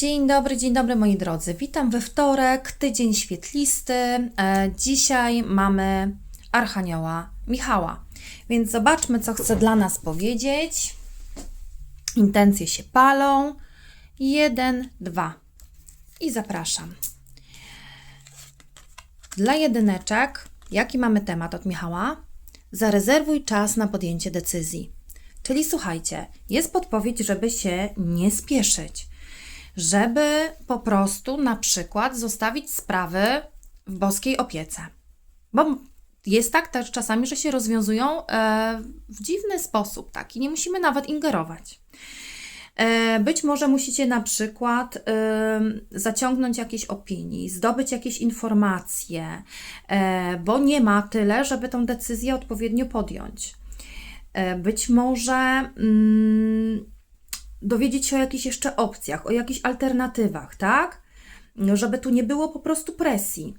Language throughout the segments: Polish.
Dzień dobry, dzień dobry moi drodzy. Witam we wtorek, tydzień świetlisty. E, dzisiaj mamy Archanioła Michała. Więc zobaczmy, co chce dla nas powiedzieć. Intencje się palą. Jeden, dwa. I zapraszam. Dla jedyneczek, jaki mamy temat od Michała? Zarezerwuj czas na podjęcie decyzji. Czyli słuchajcie, jest podpowiedź, żeby się nie spieszyć, żeby po prostu na przykład zostawić sprawy w boskiej opiece. Bo jest tak też czasami, że się rozwiązują e, w dziwny sposób, tak, i nie musimy nawet ingerować. E, Być może musicie na przykład y, zaciągnąć jakieś opinii, zdobyć jakieś informacje, e, bo nie ma tyle, żeby tą decyzję odpowiednio podjąć. E, Być może mm, dowiedzieć się o jakichś jeszcze opcjach, o jakichś alternatywach, tak? Żeby tu nie było po prostu presji.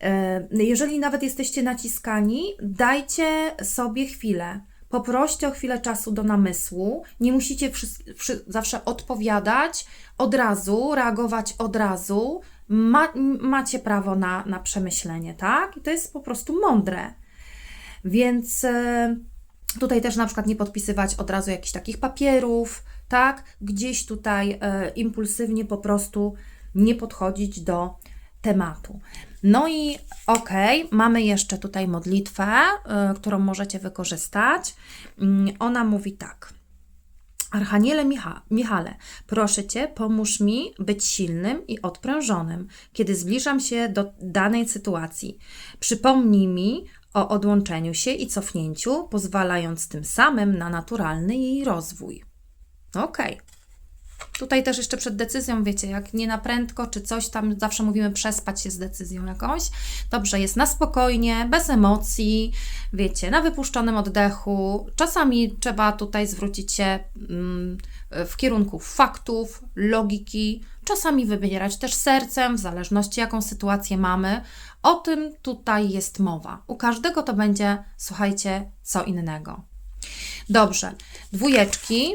E, Jeżeli nawet jesteście naciskani, dajcie sobie chwilę. Poproście o chwilę czasu do namysłu. Nie musicie zawsze odpowiadać od razu, reagować od razu. Ma- macie prawo na, na przemyślenie, tak? I to jest po prostu mądre. Więc e, tutaj też na przykład nie podpisywać od razu jakichś takich papierów, tak? Gdzieś tutaj e, impulsywnie po prostu nie podchodzić do tematu. No i okej, mamy jeszcze tutaj modlitwę, y, którą możecie wykorzystać. Mm, Ona mówi tak. Archaniele Micha, Michale, proszę Cię, pomóż mi być silnym i odprężonym, kiedy zbliżam się do danej sytuacji. Przypomnij mi o odłączeniu się i cofnięciu, pozwalając tym samym na naturalny jej rozwój. Okej. Tutaj też jeszcze przed decyzją, wiecie, jak nie na prędko czy coś tam, zawsze mówimy przespać się z decyzją jakąś. Dobrze, jest na spokojnie, bez emocji, wiecie, na wypuszczonym oddechu. Czasami trzeba tutaj zwrócić się mm, w kierunku faktów, logiki, czasami wybierać też sercem, w zależności jaką sytuację mamy. O tym tutaj jest mowa. U każdego to będzie, słuchajcie, co innego. Dobrze, dwójeczki.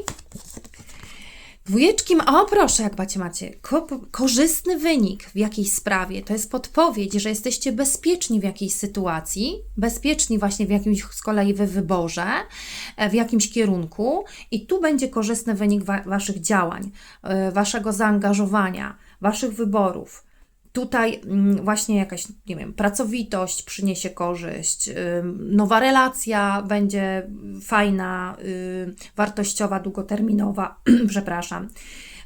Dwójeczki, o proszę, jak macie, macie, ko korzystny wynik w jakiejś sprawie. To jest podpowiedź, że jesteście bezpieczni w jakiejś sytuacji, bezpieczni właśnie w jakimś z kolei we wyborze, e, w jakimś kierunku i tu będzie korzystny wynik wa Waszych działań, e, Waszego zaangażowania, Waszych wyborów. Tutaj mm, właśnie jakaś, nie wiem, pracowitość przyniesie korzyść, nowa relacja będzie fajna, y, wartościowa, długoterminowa, przepraszam.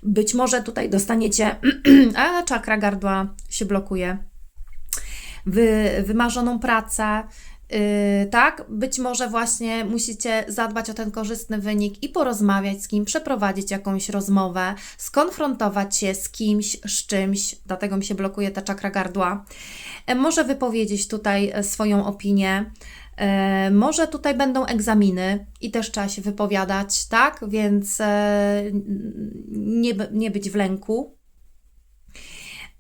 Być może tutaj dostaniecie, a czakra gardła się blokuje, wy, wymarzoną pracę, Yy, tak, być może właśnie musicie zadbać o ten korzystny wynik i porozmawiać z kim, przeprowadzić jakąś rozmowę, skonfrontować się z kimś, z czymś, dlatego mi się blokuje ta czakra gardła. E, może wypowiedzieć tutaj e, swoją opinię. E, może tutaj będą egzaminy i też trzeba się wypowiadać, tak? Więc e, nie, nie być w lęku.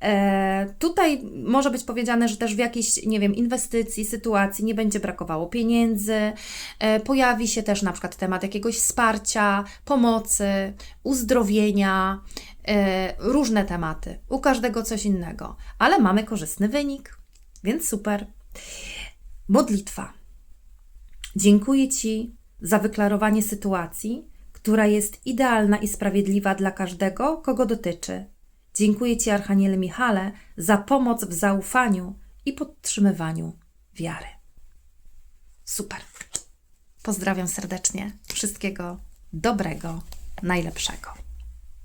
E, tutaj może być powiedziane, że też w jakiejś, nie wiem, inwestycji, sytuacji nie będzie brakowało pieniędzy. E, pojawi się też na przykład temat jakiegoś wsparcia, pomocy, uzdrowienia, e, różne tematy. U każdego coś innego, ale mamy korzystny wynik, więc super. Modlitwa. Dziękuję Ci za wyklarowanie sytuacji, która jest idealna i sprawiedliwa dla każdego, kogo dotyczy. Dziękuję Ci, Archaniele Michale, za pomoc w zaufaniu i podtrzymywaniu wiary. Super. Pozdrawiam serdecznie. Wszystkiego dobrego, najlepszego.